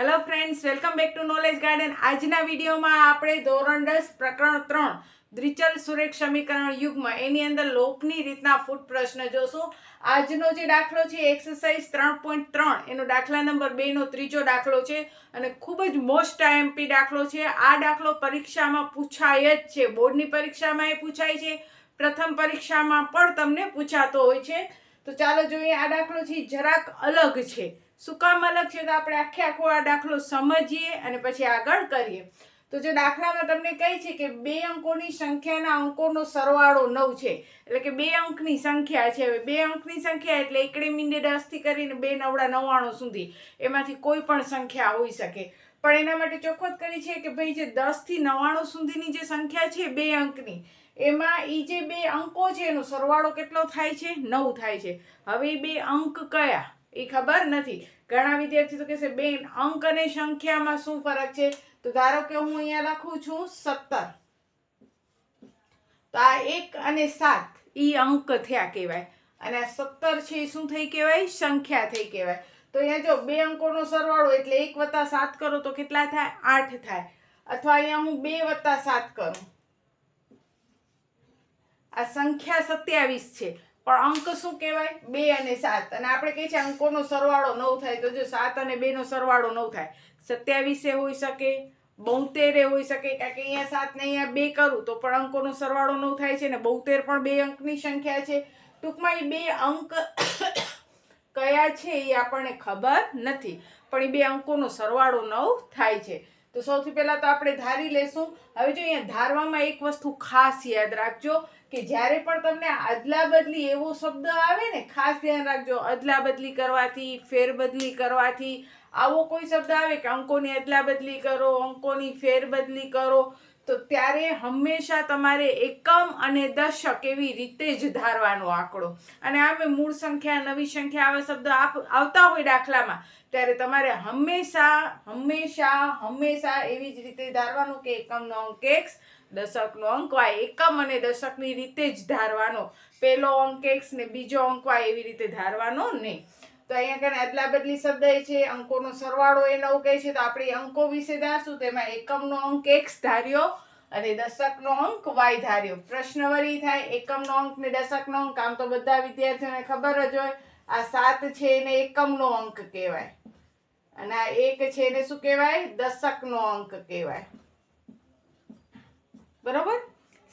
Hello friends welcome back to knowledge garden આજના વિડીયોમાં આપણે ધોરણ દસ, પ્રકરણ ત્રણ, દ્વિચલ સુરેખ સમીકરણ યુગમાં એની અંદર લોપની રીતના ફૂટ પ્રશ્ન જોશું. આજનો જે દાખલો છે એક્સરસાઇઝ ત્રણ પોઈન્ટ ત્રણ, એનો દાખલા નંબર બેનો ત્રીજો દાખલો છે અને ખૂબ જ મોસ્ટ આઈએમપી દાખલો છે. આ દાખલો પરીક્ષામાં પૂછાય જ છે. બોર્ડની પરીક્ષામાં એ પૂછાય છે. પ્રથમ પરીક્ષામાં પણ તમને પૂછાતો હોય છે. તો ચાલો જોઈએ આ દાખલો છે, જરાક અલગ છે. શું કામ અલગ છે તો આપણે આખે આખો આ દાખલો સમજીએ અને પછી આગળ કરીએ. તો જે દાખલામાં તમને કહે છે કે બે અંકોની સંખ્યાના અંકોનો સરવાળો નવ છે, એટલે કે બે અંકની સંખ્યા છે. હવે બે અંકની સંખ્યા એટલે એકડે મીંડે દસથી કરીને બે નવડા નવ્વાણું સુધી એમાંથી કોઈ પણ સંખ્યા હોઈ શકે. પણ એના માટે ચોખ્ખત કરી છે કે ભાઈ જે દસથી નવ્વાણું સુધીની જે સંખ્યા છે બે અંકની, એમાં એ જે બે અંકો છે એનો સરવાળો કેટલો થાય છે? નવ થાય છે. હવે બે અંક કયા? એ ખબર નથી. ઘણા વિદ્યાર્થી તો કહેશે બેન, અંક અને સંખ્યામાં શું ફરક છે? તો ધારો કે હું અહીંયા લખું છું સત્તર. તો આ એક અને સાત એ અંક થયા કહેવાય. અને આ સત્તર છે એ શું થઈ કહેવાય? સંખ્યા થઈ કહેવાય. તો અહીંયા જો બે અંકોનો સરવાળો એટલે એક વત્તા સાત કરો તો કેટલા થાય? આઠ થાય. અથવા અહીંયા હું બે વત્તા સાત કરું. આ સંખ્યા સત્યાવીસ છે. પણ અંક શું કહેવાય? બે અને સાત. અને આપણે કહીએ છીએ અંકોનો સરવાળો નવ થાય તો જો સાત અને બેનો સરવાળો નવ થાય. સત્યાવીસે હોઈ શકે, બોતેરે હોઈ શકે, કારણ કે અહીંયા સાત ને અહીંયા બે કરું તો પણ અંકોનો સરવાળો નવ થાય છે ને બોતેર પણ બે અંકની સંખ્યા છે. ટૂંકમાં એ બે અંક કયા છે એ આપણને ખબર નથી. પણ એ બે અંકોનો સરવાળો નવ થાય છે. તો સૌથી પહેલાં તો આપણે ધારી લેશું. હવે જો અહીંયા ધારવામાં એક વસ્તુ ખાસ યાદ રાખજો કે જ્યારે પણ તમને અદલા બદલી એવો શબ્દ આવે ને, ખાસ ધ્યાન રાખજો. અદલા બદલી કરવાથી, ફેરબદલી કરવાથી આવો કોઈ શબ્દ આવે કે અંકોની અદલા બદલી કરો, અંકોની ફેરબદલી કરો. તો ત્યારે હંમેશા તમારે એકમ અને દશક એવી રીતે જ ધારવાનો આંકડો. અને આમે મૂળ સંખ્યા, નવી સંખ્યા, આવા શબ્દ આપ, આવતા હોય દાખલામાં, ત્યારે તમારે હંમેશા હંમેશા હંમેશા એવી જ રીતે ધારવાનું કે એકમનો અંક એક્સ દશકનો અંક વાય એકમ અને દશકની રીતે જ ધારવાનો. પહેલો અંક એક્સ ને બીજો અંક વાય એવી રીતે ધારવાનો નહીં. તો અહીંયા કને અદલા બદલી શબ્દ એ છે, અંકોનો સરવાળો એ નવું કહે છે, તો આપણે અંકો વિશે ધારશું તેમાં એકમનો અંક એક્સ ધાર્યો અને દશકનો અંક વાય ધાર્યો. પ્રશ્ન વળી થાય, એકમનો અંક ને દશકનો અંક. આમ તો બધા વિદ્યાર્થીઓને ખબર જ હોય, આ સાત છે એને એકમનો અંક કહેવાય. અને આ એક છે એને શું કહેવાય? દશકનો અંક કહેવાય. બરોબર?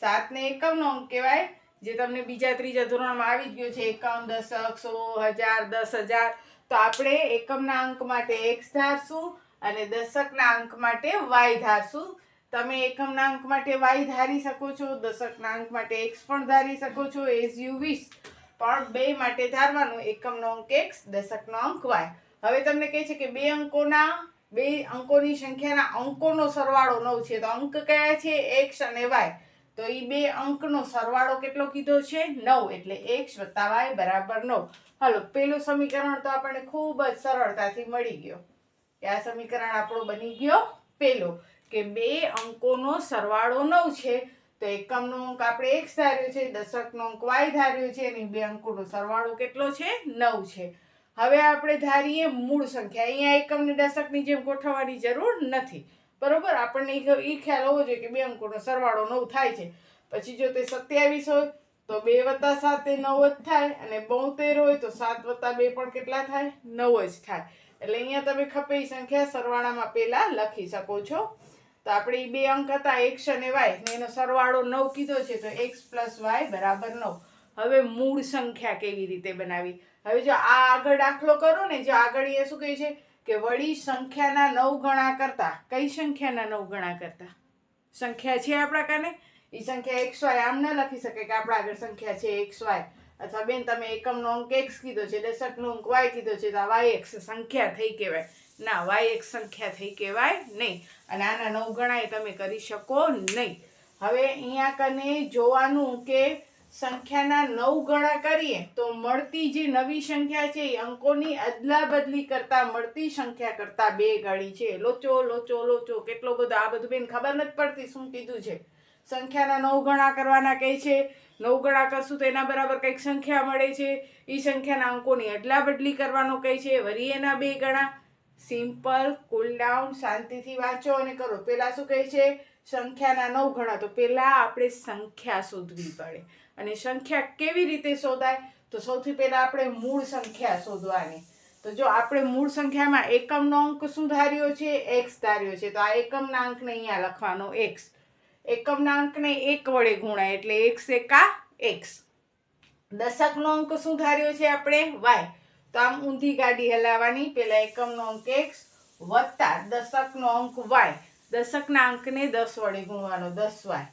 સાત ને એકમનો અંક કહેવાય. જે તમને બીજા ત્રીજા ધોરણમાં આવી ગયો છે, એકમ, દશક સો હજાર, દસ હજાર. તો આપણે એકમના અંક માટે એક્સ ધારશું અને દશકના અંક માટે વાય ધારશું. તમે એકમના અંક માટે વાય ધારી શકો છો દશકના અંક માટે એક્સ પણ ધારી શકો છો એઝ યુ વિશ પણ બે માટે ધારવાનું, એકમનો અંક એક્સ દશકનો અંક વાય હવે તમને કહે છે કે બે અંકોના, બે અંકોની સંખ્યાના અંકોનો સરવાળો નવ છે, તો અંક કયા છે? એક્સ અને વાય તો એ બે અંકનો સરવાળો કેટલો કીધો છે? નવ, એટલે એક્સ વત્તા વાય બરાબર નવ. હાલો, પેલું સમીકરણ તો આપણને ખૂબ જ સરળતાથી મળી ગયો. આ સમીકરણ આપણો બની ગયો પેલો. કે બે અંકોનો સરવાળો નવ છે. તો એકમનો અંક આપણે એક્સ ધાર્યો છે, દશકનો અંક વાય ધાર્યો છે અને બે અંકોનો સરવાળો કેટલો છે? નવ છે. હવે આપણે ધારીએ મૂળ સંખ્યા. અહીંયા એકમને દશકની જેમ ગોઠવવાની જરૂર નથી. બરોબર? આપણને એ ખ્યાલ હોવો જોઈએ કે બે અંકોનો સરવાળો નવ થાય છે. પછી જો તે સત્યાવીસ હોય, તો બે વત્તા સાત નવ જ થાય અને બોતેર હોય, તો સાત વત્તા બે પણ કેટલા થાય? નવ જ થાય. એટલે અહીંયા તમે ખપે એ સંખ્યા સરવાળામાં પહેલાં લખી શકો છો. તો આપણે એ બે અંક હતા એક્સ અને વાય, ને એનો સરવાળો નવ કીધો છે, તો એક્સ પ્લસ વાય બરાબર નવ. હવે મૂળ સંખ્યા કેવી રીતે બનાવી? હવે જો આ આગળ દાખલો કરો ને, જો આગળ એ શું કહે છે કે વળી સંખ્યાના નવ ગણા કરતા, કઈ સંખ્યાના નવ ગણા કરતા? સંખ્યા છે આપણા કાને? એ સંખ્યા એક્સ વાય આમ ન લખી શકે કે આપણા આગળ સંખ્યા છે એક્સ વાય અથવા બેન, તમે એકમનો અંક એક્સ કીધો છે દશકનો અંક વાય કીધો છે, તો આ વાય એક્સ સંખ્યા થઈ કહેવાય. ના, વાય એક સંખ્યા થઈ કહેવાય નહીં. અને આના નવ ગણાય તમે કરી શકો નહીં. હવે અહીંયા કને જોવાનું કે સંખ્યાના નવ ગણા કરીએ તો મળતી જે નવી સંખ્યા છે એ અંકોની અદલા બદલી કરતા મળતી સંખ્યા કરતા બે ગણી છે. લોચો લોચો લોચો, કેટલો બધો આ બધું બેન ખબર નથી પડતી શું કીધું છે. સંખ્યાના નવ ગણા કરવાના કહે છે. નવ ગણા કરશું તો એના બરાબર કંઈક સંખ્યા મળે છે. એ સંખ્યાના અંકોની અદલા બદલી કરવાનો કહે છે. વરી એના બે ગણા. સિમ્પલ કુલ ડાઉન શાંતિથી વાંચો અને કરો. પહેલાં શું કહે છે? સંખ્યાના નવ ગણા. તો પહેલાં આપણે સંખ્યા શોધવી પડે. અને સંખ્યા કેવી રીતે શોધાય? તો સૌથી પહેલાં આપણે મૂળ સંખ્યા શોધવાની. તો જો આપણે મૂળ સંખ્યામાં એકમનો અંક શું ધાર્યો છે? એક્સ ધાર્યો છે. તો આ એકમના અંકને અહીંયા લખવાનો એક્સ એકમના અંકને એક વડે ગુણાય એટલે એક્સ એકા એક્સ દશકનો અંક શું ધાર્યો છે આપણે? વાય તો આમ ઊંધી ગાડી હલાવવાની. પહેલાં એકમનો અંક એક્સ વત્તા દશકનો અંક વાય. દશકના અંકને દસ વડે ગુણવાનો, દસ વાય.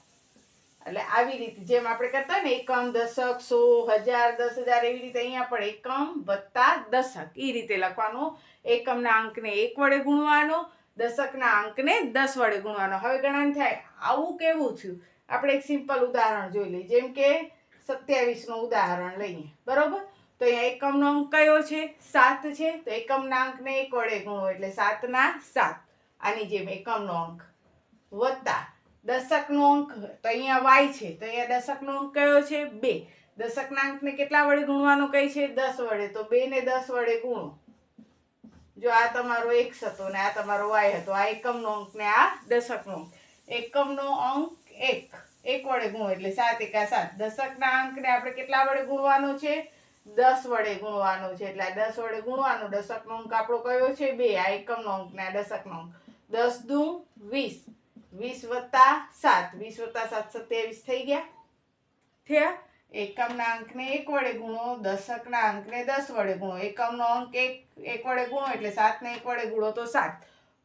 એટલે આવી રીતે જેમ આપણે કરતા ને, એકમ, દશક સો હજાર, દસ હજાર, એવી રીતે અહીંયા પણ એકમ વત્તા દશક. એ રીતે લખવાનું. એકમના અંકને એક વડે ગુણવાનો, દશકના અંકને દસ વડે ગુણવાનો. હવે ગણન થાય, આવું કેવું થયું? આપણે એક સિમ્પલ ઉદાહરણ જોઈ લઈએ. જેમ કે સત્યાવીસનું ઉદાહરણ લઈએ. બરોબર? તો અહીંયા એકમનો અંક કયો છે? સાત છે. તો એકમના અંકને એક વડે ગુણો એટલે સાતના સાત. આની જેમ એકમનો અંક. વત્તા દશકનો અંક. તો અહીંયા વાય છે. તો અહીંયા દશકનો અંક કયો છે? બે. દશકના અંકને કેટલા વડે ગુણવાનો કઈ છે? દસ વડે. તો બે ને દસ વડે ગુણો. જો આ તમારો એક્સ હતો ને આ તમારો વાય હતો. આ એકમનો અંક ને આ દશકનો અંક. એકમનો અંક એક. એક વડે ગુણો એટલે સાત એકા સાત. દશકના અંકને આપણે કેટલા વડે ગુણવાનો છે? દસ વડે ગુણવાનો છે એટલે દસ વડે ગુણવાનો, દશકનો અંક આપણો કયો છે? બે, આ એકમનો અંક ને આ દશકનો અંક. દસ દુ વીસ. વીસ વત્તા સાત. વીસ વત્તા સાત સત્યાવીસ થઈ ગયા. થયા? એકમના અંકને એક વડે ગુણો, દશકના અંકને દસ વડે ગુણો. એકમનો અંક એક એક વડે ગુણો એટલે સાતને એક વડે ગુણો તો સાત.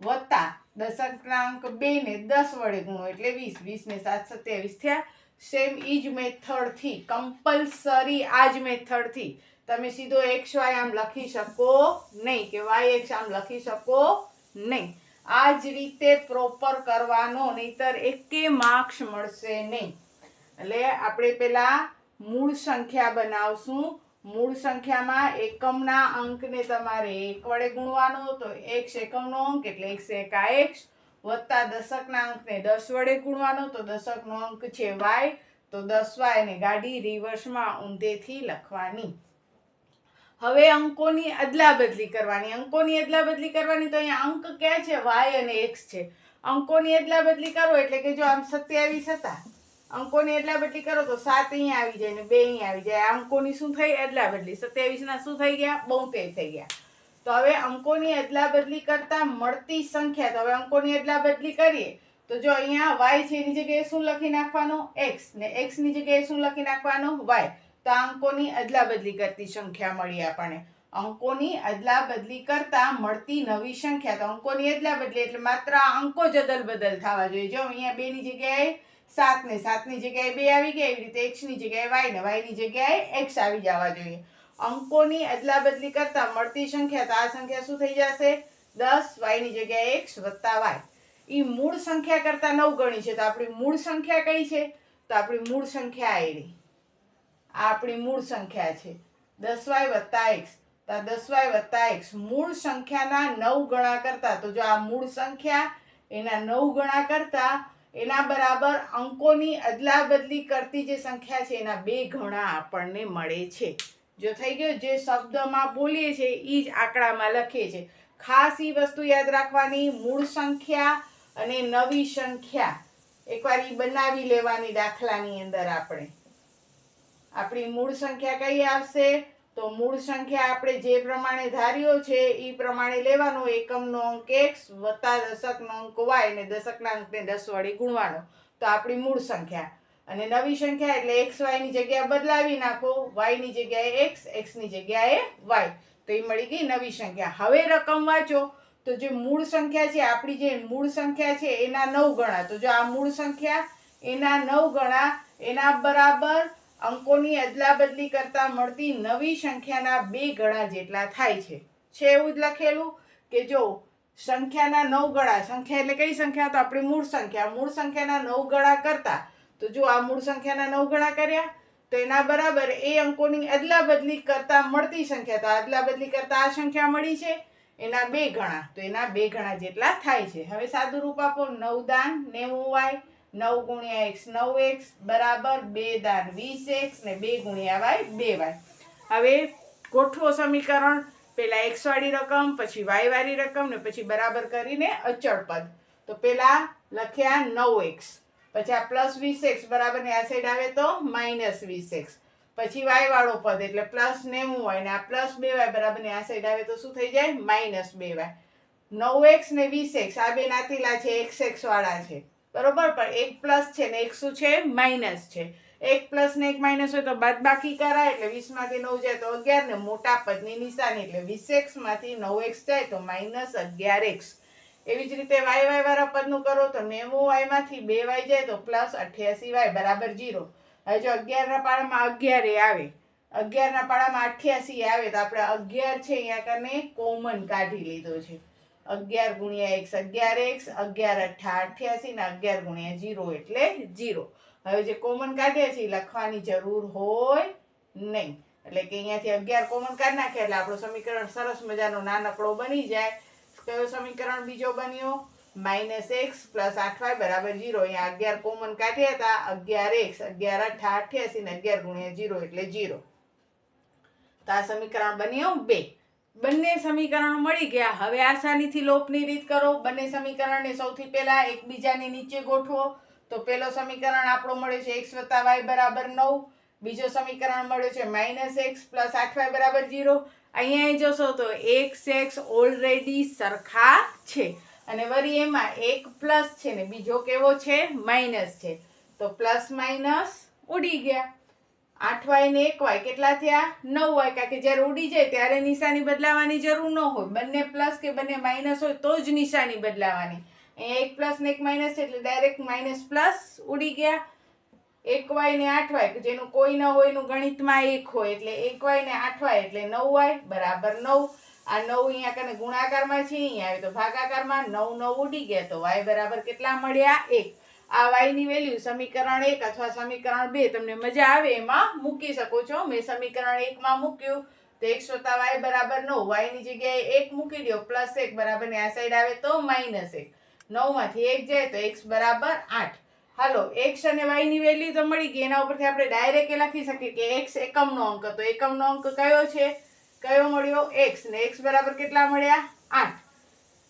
વત્તા દશકના અંક બે ને દસ વડે ગુણો એટલે વીસ. વીસ ને સાત સત્યાવીસ થયા. સેમ જ મેથડથી કમ્પલસરી આ જ મેથડથી તમે સીધો એક્સ વાય આમ લખી શકો નહીં કે વાય એક્સ આમ લખી શકો નહીં. આ જ રીતે પ્રોપર કરવાનો, નહીતર એકે માર્ક્સ મળશે નહીં. એટલે આપણે પેલા મૂળ સંખ્યા બનાવશું. મૂળ સંખ્યામાં એકમના અંકને તમારે એક વડે ગુણવાનો તો એક્સ એકમનો અંક એટલે એક્સ એકા એક્સ વત્તા દશકના અંકને દસ વડે ગુણવાનો, તો દશકનો અંક છે વાય, તો દસ વાય ને ગાડી રિવર્સમાં ઊંધેથી લખવાની. હવે અંકોની અદલા બદલી કરવાની. અંકોની અદલા બદલી કરવાની તો અહીંયા અંક ક્યાં છે, વાય અને એક્સ છે. અંકોની અદલા બદલી કરો એટલે કે જો આમ સત્યાવીસ હતા, અંકોની અદલા બદલી કરો તો સાત અહીંયા આવી જાય ને બે અહીંયા આવી જાય. અંકોની શું થઈ? અદલા બદલી સત્યાવીસના શું થઈ ગયા? બોતેર થઈ ગયા. તો હવે અંકોની અદલા બદલી કરતા મળતી સંખ્યા, તો હવે અંકોની અદલા બદલી કરીએ. તો જો અહીંયા વાય છે, એની જગ્યાએ શું લખી નાખવાનું? એક્સ ને એક્સની જગ્યાએ શું લખી નાખવાનું? વાય તો આ અંકોની અદલા બદલી કરતી સંખ્યા મળી આપણને. અંકોની અદલા બદલી કરતા મળતી નવી સંખ્યા, તો અંકોની અદલા બદલી એટલે માત્ર આ અંકો જ અદલ બદલ થવા જોઈએ. જો અહીંયા બેની જગ્યાએ સાત ને સાતની જગ્યાએ બે આવી ગયા, એવી રીતે એક્સની જગ્યાએ વાય ને વાયની જગ્યાએ એક્સ આવી જવા જોઈએ. અંકોની અદલા બદલી કરતા મળતી સંખ્યા તો આ સંખ્યા શું થઈ જશે? દસ વાયની જગ્યાએ એક્સ વત્તા વાય. એ મૂળ સંખ્યા કરતા નવ ગણી છે, તો આપણી મૂળ સંખ્યા કઈ છે? તો આપણી મૂળ સંખ્યા આવી આ આપણી મૂળ સંખ્યા છે. દસ વાય વત્તા એક્સ. તો દસ વાય વત્તા એક્સ મૂળ સંખ્યાના નવ ગણા કરતા, તો જો આ મૂળ સંખ્યા એના નવ ગણા કરતા, એના બરાબર અંકોની અદલા બદલી કરતી જે સંખ્યા છે, એના બે ગણા આપણને મળે છે. જો થઈ ગયો, જે શબ્દમાં બોલીએ છીએ એ જ આંકડામાં લખીએ છીએ. ખાસ એ વસ્તુ યાદ રાખવાની, મૂળ સંખ્યા અને નવી સંખ્યા. એકવાર એ બનાવી લેવાની દાખલાની અંદર આપણે. આપણી મૂળ સંખ્યા કઈ આવશે? તો મૂળ સંખ્યા આપણે જે પ્રમાણે ધાર્યો છે એ પ્રમાણે લેવાનો. એકમનો અંક એક્સ વત્તા દશકનો અંક વાય અને દશકના અંકને દસ વડે ગુણવાનો. તો આપણી મૂળ સંખ્યા. અને નવી સંખ્યા એટલે એક્સ વાયની જગ્યા બદલાવી નાખો. વાયની જગ્યાએ એક્સ એક્સની જગ્યાએ વાય તો એ મળી ગઈ નવી સંખ્યા. હવે રકમ વાંચો. તો જે મૂળ સંખ્યા છે, આપણી જે મૂળ સંખ્યા છે, એના નવ ગણા. તો જો આ મૂળ સંખ્યા એના નવ ગણા, એના બરાબર અંકોની અદલા બદલી કરતાં મળતી નવી સંખ્યાના બે ગણા જેટલા થાય છે. છે એવું જ લખેલું કે જો સંખ્યાના નવ ગણા, સંખ્યા એટલે કઈ સંખ્યા? તો આપણી મૂળ સંખ્યા. મૂળ સંખ્યાના નવ ગણા કરતા તો જો આ મૂળ સંખ્યાના નવ ગણા કર્યા, તો એના બરાબર એ અંકોની અદલા બદલી કરતા મળતી સંખ્યા, તો અદલા બદલી કરતા આ સંખ્યા મળી છે, એના બે ગણા, તો એના બે ગણા જેટલા થાય છે. હવે સાદું રૂપ આપો, નવ દાન નેવું વાય, નવ ગુણ્યા એક્સ નવ એક્સ, બરાબર બે દાન વીસ એક્સ, ને બે ગુણ્યા વાય બે વાય. હવે ગોઠવો સમીકરણ, પેલા એક્સવાળી રકમ, પછી વાયવાળી રકમ, ને પછી બરાબર કરીને અચળ પદ. તો પહેલાં લખ્યા નવ એક્સ. પછી આ પ્લસ વીસ એક્સ બરાબર ને આ સાઈડ આવે તો માઇનસ વીસ એક્સ પછી વાય વાળો પદ એટલે પ્લસ નેવું હોય ને આ પ્લસ બે વાય બરાબર ને આ સાઈડ આવે તો શું થઈ જાય? માઇનસ બે વાય નવ એક્સ ને વીસ એક્સ આ બે નાતીલા છે એક્સ એક્સ વાળા છે. બરોબર? પણ એક પ્લસ છે ને એક શું છે? માઇનસ છે. એક પ્લસ ને એક માઇનસ હોય તો બાદ બાકી કરાય એટલે વીસમાંથી નવ જાય તો અગિયાર ને મોટા પદની નિશાની એટલે વીસ એક્સમાંથી નવ એક્સ જાય તો માઇનસ અગિયાર એક્સ એવી જ રીતે વાય વાય વાળા પદનું કરો તો નેવું વાયમાંથી બે વાય જાય તો પ્લસ અઠ્યાસી વાય બરાબર જીરો હવે જો અગિયારના પાડામાં અગિયાર આવે, અગિયારના પાડામાં અઠ્યાસી આવે તો આપણે અગિયાર છે અહીંયા કને કોમન કાઢી લીધો છે. અગિયાર ગુણ્યા એક્સ અગિયાર એક્સ, અગિયાર અઠ્ઠા અઠ્યાસી ને અગિયાર ગુણ્યા જીરો એટલે જીરો હવે જે કોમન કાઢીએ છીએ લખવાની જરૂર હોય નહીં. એટલે કે અહીંયાથી અગિયાર કોમન કાઢી નાખીએ એટલે આપણું સમીકરણ સરસ મજાનો નાનકડો બની જાય. કયો સમીકરણ બીજો બન્યો. માઇનસ એક્સ પ્લસ આઠ વાય બરાબર જીરો અહીંયા અગિયાર કોમન કાઢ્યા હતા. અગિયાર એક્સ, અગિયાર અઠ્ઠા અઠ્યાસી ને અગિયાર ગુણ્યા જીરો એટલે જીરો તો આ સમીકરણ બન્યું બે. બંને સમીકરણ મળી ગયા. હવે આસાનીથી લોપની રીત કરો. બંને સમીકરણને સૌથી પહેલા એકબીજાની નીચે ગોઠવો. તો પેલો સમીકરણ આપણો મળ્યો છે એક્સ વત્તા વાય બરાબર નવ. બીજો સમીકરણ મળ્યો છે માઇનસ એક્સ પ્લસ આઠ વાય બરાબર જીરો અહીંયા જોશો તો એક્સ એક્સ ઓલરેડી સરખા છે. અને વળી એમાં એક પ્લસ છે ને બીજો કેવો છે? માઇનસ છે. તો પ્લસ માઇનસ ઉડી ગયા. આઠ વાય ને એક વાય, કેટલા થયા? નવ વાય. કારણ કે જ્યારે ઉડી જાય ત્યારે નિશાની બદલાવાની જરૂર ન હોય. બંને પ્લસ કે બંને માઇનસ હોય તો જ નિશાની બદલાવાની. અહીંયા એક પ્લસ ને એક માઇનસ એટલે ડાયરેક્ટ માઇનસ પ્લસ ઉડી ગયા. એક વાય ને આઠ વાય જેનું કોઈ ન હોય એનું ગણિતમાં એક હોય, એટલે એક વાય ને આઠ વાય, એટલે નવ વાય બરાબર નવ. આ નવ અહીંયા કને ગુણાકારમાં છે, અહીંયા આવે તો ભાગાકારમાં નવ નવ ઉડી ગયા, તો વાય બરાબર કેટલા મળ્યા? એક. આ વાયની વેલ્યુ સમીકરણ એક અથવા સમીકરણ બે, તમને મજા આવે એમાં મૂકી શકો છો. મેં સમીકરણ એકમાં મૂક્યું, તો એક વત્તા વાય બરાબર નવ વાયની જગ્યાએ એક મૂકી દો, પ્લસ એક બરાબર ને આ સાઈડ આવે તો માઇનસ એક. નવમાંથી એક જાય તો એક્સ બરાબર આઠ. હાલો એક્સ અને વાયની વેલ્યુ તો મળી ગઈ, એના ઉપરથી આપણે ડાયરેક્ટ એ લખી શકીએ કે એક્સ એકમનો અંક તો એકમનો અંક કયો છે? કયો મળ્યો? એક્સ ને એક્સ બરાબર કેટલા મળ્યા? આઠ.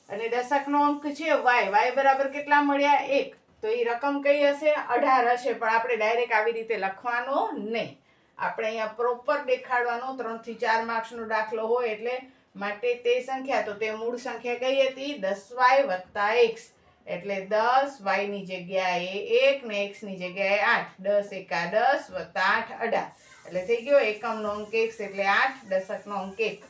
અને દશકનો અંક છે વાય વાય બરાબર કેટલા મળ્યા? એક. તો એ રકમ કઈ હશે? અઢાર હશે, પણ આપણે ડાયરેક્ટ આવી રીતે લખવાનો નહીં. આપણે અહીંયા પ્રોપર દેખાડવાનો ત્રણથી ચાર માર્ક્સનો દાખલો હોય એટલે માટે તે સંખ્યા, તો તે મૂળ સંખ્યા કઈ હતી? દસ વાય વત્તા એક્સ એટલે દસ વાયની જગ્યાએ એક ને એક્સની જગ્યાએ આઠ. દસ એકા દસ વત્તા આઠ અઢાર. એટલે થઈ ગયો એકમનો અંક એક્સ એટલે આઠ, દશકનો અંક એક.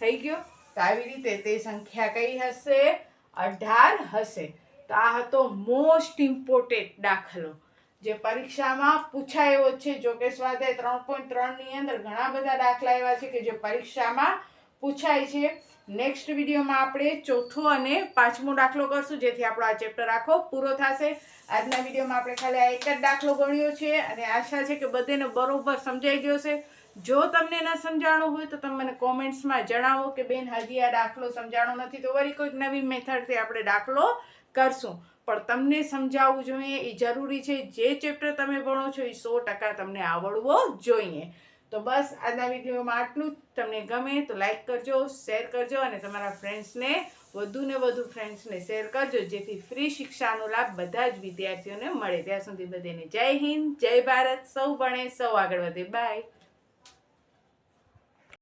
થઈ ગયો? તો આવી રીતે તે સંખ્યા કઈ હશે? અઢાર હશે. તો આ હતો મોસ્ટ ઇમ્પોર્ટન્ટ દાખલો. જે પરીક્ષામાં પૂછાયો છે, જો કે સ્વાધ્યાય ત્રણ પોઈન્ટ ત્રણની અંદર ઘણા બધા દાખલા એવા છે કે જે પરીક્ષામાં પૂછાય છે. નેક્સ્ટ વિડીયોમાં આપણે ચોથો અને પાંચમો દાખલો કરશું, જેથી આપણો આ ચેપ્ટર આખો પૂરો થશે. આજના વિડીયોમાં આપણે ખાલી આ એક જ દાખલો ગણ્યો છે, અને આશા છે કે બધાને બરોબર સમજાઈ ગયો છે જો તમને ન સમજાણું હોય તો તમે મને કોમેન્ટ્સમાં જણાવો કે બેન, હજી આ દાખલો સમજાણો નથી, તો વળી કોઈક નવી મેથડથી આપણે દાખલો કરશું. પણ તમને સમજાવવું જોઈએ, એ જરૂરી છે. જે ચેપ્ટર તમે ભણો છો, એ સો ટકા તમને આવડવો જોઈએ. તો બસ આજના વિડીયોમાં આટલું જ. તમને ગમે તો લાઈક કરજો શેર કરજો અને તમારા ફ્રેન્ડ્સને વધુ ને વધુ ફ્રેન્ડ્સને શેર કરજો, જેથી ફ્રી શિક્ષાનો લાભ બધા જ વિદ્યાર્થીઓને મળે. ત્યાં સુધી બધાને જય હિન્દ, જય ભારત, સૌ ભણે, સૌ આગળ વધે. બાય